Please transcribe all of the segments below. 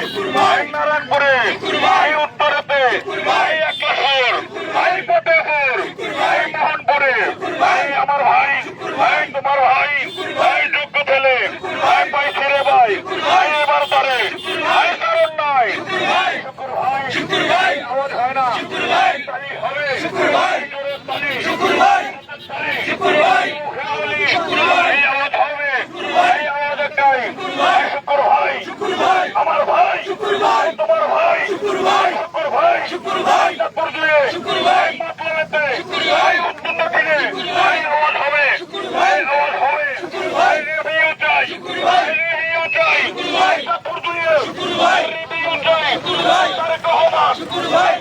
এই নারায়ণপুরে এই উত্তরেতে এই একলাশর এই ফতেপুর এই মোহনপুরে এই আমার ভাই এই তোমার ভাই এই যোগ্য ছেলে এই পাইছে রে ভাই এই এবার তারে এই কারণ নাই এই শুকুর ভাই শুকুর ভাই আওয়াজ হয় না এই তালি হবে শুকুর ভাই জোরে তালি শুকুর ভাই তালি শুকুর ভাই শুকুর ভাই এই আওয়াজ হবে এই আওয়াজ একটাই এই শুকুর ভাই শুকুর ভাই আমার ভাই শুকুর ভাই তোমার ভাই শুকুর ভাই শুকুর ভাই শুকুর ভাই তারপর দিয়ে শুকুর ভাই মাতলামেতে এই উত্তর দক্ষিণে এই আওয়াজ হবে এই আওয়াজ হবে এই রিভিউ চাই এই রিভিউ চাই তারপর দিয়ে রিভিউ চাই তারেক রহমান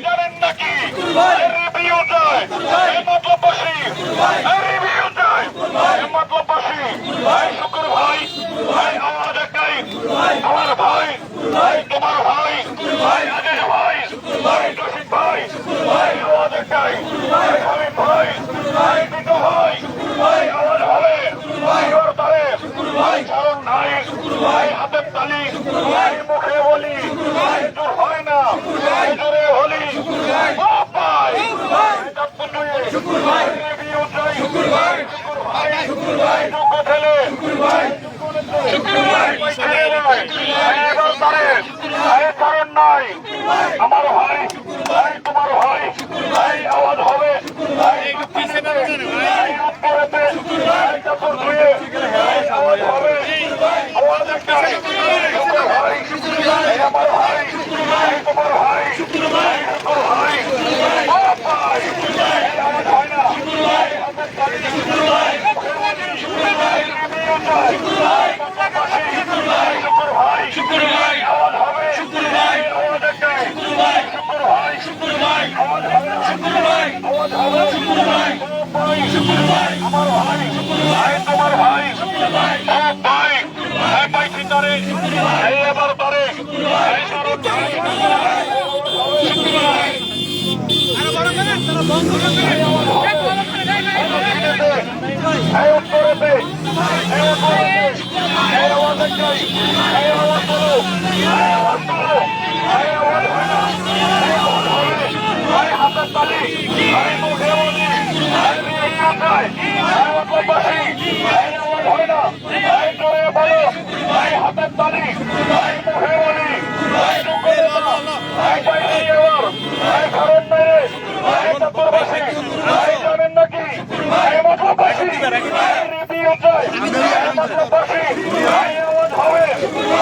জানেন নাকি রিভিউ চাই এই মতলববাসী এই রিভিউ চাই এই মতলববাসী এই শুকুর ভাই এই আওয়াজ একটাই আমার ভাই তোমার ভাই ভাই আজের ভাই ভাই রশিদ ভাই ভাই একটাই ভাই হাবিব ভাই ভাই বিটু ভাই ভাই আওয়াজ হবে ভাই ওর তারে ভাই কারণ নাই ভাই হাতের তালি ভাই মুখে বলি ভাই জোর হয় না জোরে হলি ভাই ভাই রিভিউ চাই ভাই শুকুর ভাই শুকুর ভাই যোগ্য ছেলে ভাই শুকুর ভাই ছেলে ভাই এবার তারে ভাই কারণ নাই আমার ভাই ভাই তোমার ভাই ভাই আওয়াজ হবে ভাই পিছনে ভাই উপরেতে ভাই চাপড় ধুয়ে ভাই আওয়াজ হবে আওয়াজ একটা শুকুর ভাই ভাই আমার ভাই ভাই তোমার ভাই শুকুর ভাই শুকুর ভাই ও ভাই ভাই আওয়াজ হয় না ভাই হাতের তালি শুকুর ভাই শুকুর ভাই রিভিউ চাই ভাই পাশাপাশি ভাই শুকুর ভাই শুকুর ভাই আওয়াজ হবে শুকুর ভাই আওয়াজ একটাই শুকুর ভাই শুকুর ভাই শুকুর ভাই আওয়াজ শুকুর ভাই আওয়াজ শুকুর ভাই শুকুর ভাই আমার ভাই শুকুর ভাই তোমার ভাই শুকুর ভাই ভাই ভাই ভাই চিন্তারে এই এবার তারে এই সারো ভাই শুকুর ভাই উত্তরেতে এই উত্তরেতে এই আওয়াজ একটাই এই আওয়াজ করো এই আওয়াজ করো এই আওয়াজ এই আওয়াজ হবে এই হাতের তালি এই আওয়াজ হয় হবে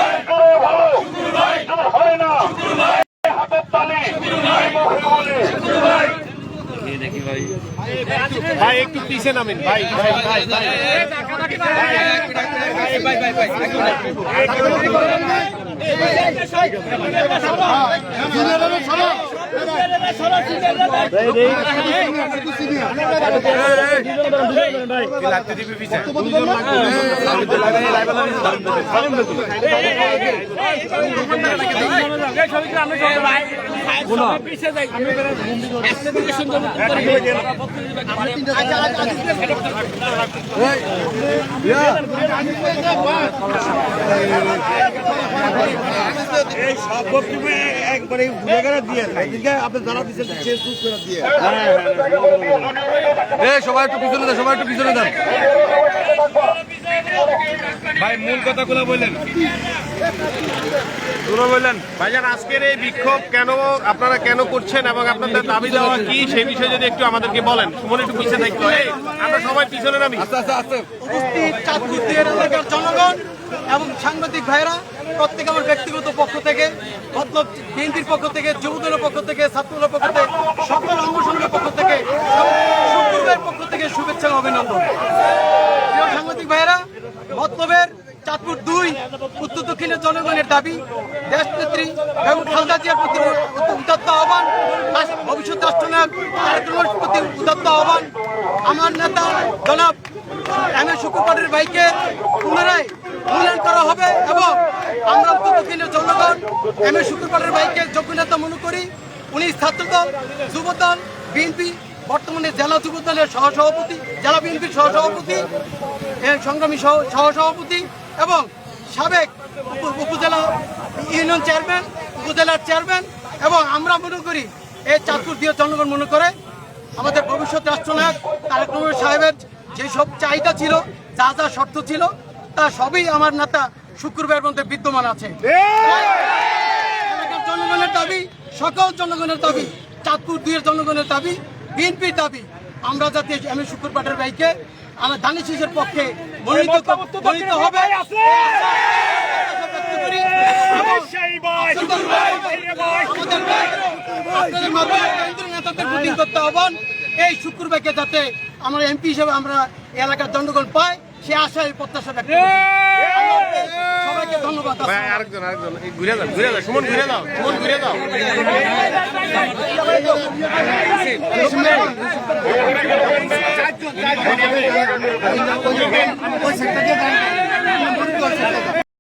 এই জোরে ভালো এই জোর হয় না এই হাতের তালি এই মুখে বলি ভাই। একটু পিছিয়ে নামেন। ভাই ভাই ভাই। এই সব বক্তব্য একবারে ভুলে গেলে দিয়ে আপনি যারা দিচ্ছেন সে করে দিয়ে এই সবাই একটু পিছনে দেন সবাই একটু পিছনে দেন। ভাই মূল কথাগুলো বললেন। বললেন ভাইজান আজকের এই বিক্ষোভ কেন আপনারা কেন করছেন এবং আপনাদের দাবি দেওয়া কি সেই বিষয়ে যদি একটু আমাদেরকে বলেন? সুমন একটু পিছিয়ে থাকতো এই আমরা সবাই পিছনে নামি। উপস্থিত এলাকার জনগণ এবং সাংবাদিক ভাইরা প্রত্যেক আমার ব্যক্তিগত পক্ষ থেকে মতলব বিএনপির পক্ষ থেকে যুবদলের পক্ষ থেকে সকল অঙ্গসংঘের পক্ষ থেকে এবং শুক্রবারের পক্ষ থেকে শুভেচ্ছা ও অভিনন্দন প্রিয় সাংবাদিক ভাইরা মতলবের চাঁদপুর দুই উত্তর দক্ষিণের জনগণের দাবি দেশনেত্রী এবং খালদা জিয়ার প্রতি উদাত্ত আহ্বান ভবিষ্যৎ রাষ্ট্রনায়ক প্রতি উদাত্ত আহ্বান। আমার নেতা জনাব এম এ শুক্রবারের ভাইকে পুনরায় মূল্যায়ন করা হবে এবং আমরা দক্ষিণের জনগণ এম এ শুক্রবারের ভাইকে যোগ্য নেতা মনে করি। উনি ছাত্রদল, যুবদল, বিএনপি, বর্তমানে জেলা যুব দলের সহসভাপতি, জেলা বিএনপির সহসভাপতি সংগ্রামী সহ- সহসভাপতি এবং সাবেক উপজেলা ইউনিয়ন চেয়ারম্যান উপজেলার চেয়ারম্যান এবং আমরা মনে করি এই চাঁদপুর দিয়ে জনগণ মনে করে আমাদের ভবিষ্যৎ রাষ্ট্রনায়ক তারেক রহমান সাহেবের যেসব চাহিদা ছিল যা যা শর্ত ছিল তা সবই আমার নেতা শুক্রবার মধ্যে বিদ্যমান আছে। জনগণের দাবি সকল জনগণের দাবি চাঁদপুর দুইয়ের জনগণের দাবি বিএনপির দাবি। আমরা যাতে আমি শুক্রবারের ভাইকে আমার ধানের শীষের পক্ষে মনোনীত হবে। করতে হবেন এই শুক্রবারকে যাতে আমরা এমপি হিসেবে আমরা এলাকার জনগণ পাই সে আশায় প্রত্যাশা ব্যক্ত সবাইকে ধন্যবাদ আরেকজন আরেকজন ঘুরে যাও ঘুরে যাও সুমন ঘুরে সুমন দিয়ে